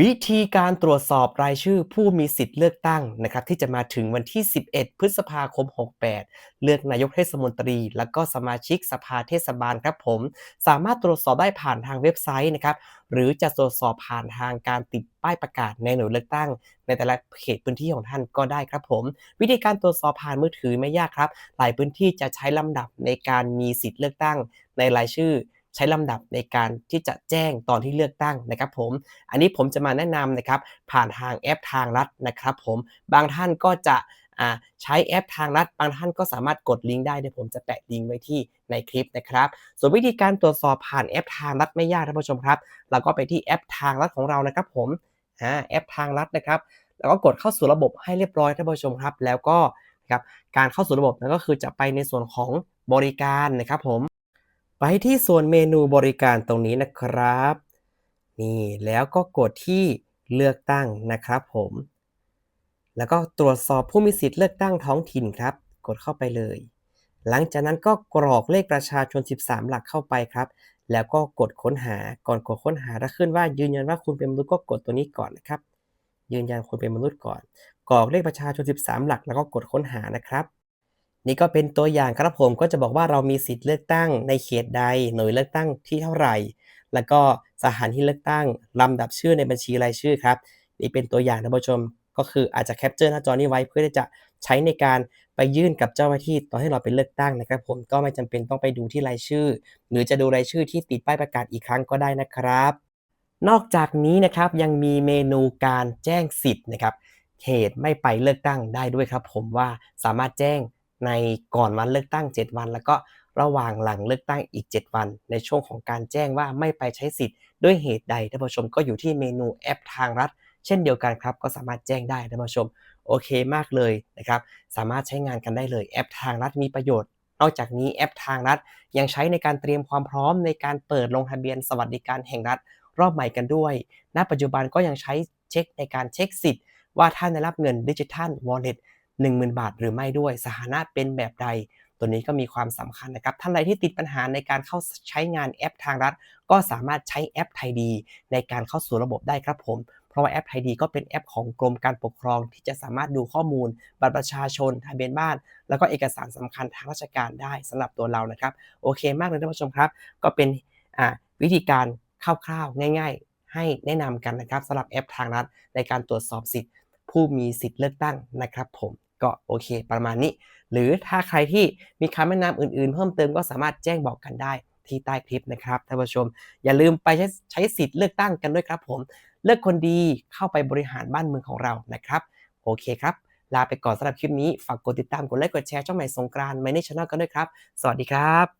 วิธีการตรวจสอบรายชื่อผู้มีสิทธิ์เลือกตั้งนะครับที่จะมาถึงวันที่ 11 พฤษภาคม 68 เลือกนายกเทศมนตรี และก็สมาชิกสภาเทศบาลครับผม สามารถตรวจสอบได้ผ่านทางเว็บไซต์นะครับหรือจะตรวจสอบผ่านทางการติดป้ายประกาศในหน่วยเลือกตั้ง ในแต่ละเขตพื้นที่ของท่านก็ได้ครับผม วิธีการตรวจสอบผ่านมือถือไม่ยากครับ หลายพื้นที่จะใช้ลำดับในการมีสิทธิ์เลือกตั้งในรายชื่อ ใช้ลำดับในการที่จะแจ้งตอนที่เลือกตั้งนะครับผม อันนี้ผมจะมาแนะนำนะครับผ่านทางแอปทางรัฐนะครับผมบางท่านก็จะใช้แอปทางรัฐบางท่านก็สามารถกดลิงก์ได้เดี๋ยวผมจะแปะลิงก์ไว้ที่ในคลิปนะครับ ส่วนวิธีการตรวจสอบผ่านแอปทางรัฐไม่ยากท่านผู้ชมครับ เราก็ไปที่แอปทางรัฐของเรานะครับผมแอปทางรัฐนะครับแล้วก็กดเข้าสู่ระบบให้เรียบร้อยท่านผู้ชมครับ แล้วก็ครับการเข้าสู่ระบบนั้นก็คือจะไปในส่วนของบริการนะครับผม ไปที่ส่วนเมนูบริการตรงนี้นะครับ นี่แล้วก็กดที่เลือกตั้งนะครับผม แล้วก็ตรวจสอบผู้มีสิทธิ์เลือกตั้งท้องถิ่นครับ กดเข้าไปเลย หลังจากนั้นก็กรอกเลขประชาชน 13 หลักเข้าไปครับ แล้วก็กดค้นหาก่อนกดค้นหาถ้าขึ้นว่ายืนยันว่าคุณเป็นมนุษย์ก็กดตัวนี้ก่อนนะครับ ยืนยันคุณเป็นมนุษย์ก่อน กรอกเลขประชาชน 13 หลัก แล้วก็กดค้นหานะครับ นี่ก็เป็นตัวอย่างครับผมก็จะบอกว่าเรามีสิทธิ์เลือกตั้งในเขตใดหน่วยเลือกตั้งที่เท่าไหร่ แล้วก็สถานที่เลือกตั้งลำดับชื่อในบัญชีรายชื่อครับนี่เป็นตัวอย่างท่านผู้ชมก็คืออาจจะแคปเจอร์หน้าจอนี้ไว้เพื่อที่จะใช้ในการไปยื่นกับเจ้าหน้าที่ตอนที่เราไปเลือกตั้งนะครับ ผมก็ไม่จำเป็นต้องไปดูที่รายชื่อ หรือจะดูรายชื่อที่ติดป้ายประกาศอีกครั้งก็ได้นะครับ นอกจากนี้นะครับยังมีเมนูการแจ้งสิทธิ์นะครับเขตไม่ไปเลือกตั้งได้ด้วยครับ ผมว่าสามารถแจ้ง ในก่อนวันเลือกตั้ง 7 วัน แล้วก็ระหว่างหลังเลือกตั้งอีก 7 วัน ในช่วงของการแจ้งว่าไม่ไปใช้สิทธิ์ด้วยเหตุใดท่านผู้ชมก็อยู่ที่เมนูแอปทางรัฐ เช่นเดียวกันครับ ก็สามารถแจ้งได้ท่านผู้ชมโอเคมากเลยนะครับสามารถใช้งานกันได้เลยแอปทางรัฐมีประโยชน์นอกจากนี้แอปทางรัฐยังใช้ในการเตรียมความพร้อมในการเปิดลงทะเบียนสวัสดิการแห่งรัฐรอบใหม่กันด้วย ณ ปัจจุบันก็ยังใช้เช็คในการเช็คสิทธิ์ ว่าท่านได้รับเงินดิจิทัลวอลเล็ต 10,000 บาท หรือไม่ด้วย สถานะเป็นแบบใด ตัวนี้ก็มีความสำคัญนะครับ ท่านใดที่ติดปัญหาในการเข้าใช้งานแอปทางรัฐ ก็สามารถใช้แอปไทยดี ในการเข้าสู่ระบบได้ครับผมเพราะว่าแอปไทยดีก็เป็นแอปของกรมการปกครองที่จะสามารถดูข้อมูล บัตรประชาชน ทะเบียนบ้าน แล้วก็เอกสารสำคัญทางราชการได้สำหรับตัวเรานะครับ โอเคมากเลยท่านผู้ชมครับ ก็เป็นวิธีการคร่าวๆง่าย ๆ ให้แนะนำกันนะครับสำหรับแอปทางรัฐในการตรวจสอบสิทธิ์ผู้มีสิทธิ์เลือกตั้งนะครับผม ก็โอเค ประมาณนี้ หรือถ้าใครที่มีคำแนะนำอื่นๆ เพิ่มเติมก็สามารถแจ้งบอกกันได้ที่ใต้คลิปนะครับท่านผู้ชม อย่าลืมไปใช้ใช้สิทธิ์เลือกตั้งกันด้วยครับผม เลือกคนดีเข้าไปบริหารบ้านเมืองของเรานะครับ โอเคครับ ลาไปก่อนสำหรับคลิปนี้ ฝากกดติดตามกดไลค์กดแชร์ช่องใหม่สงกรานต์ไม่ในช n แนลกันด้วยครับ สวัสดีครับ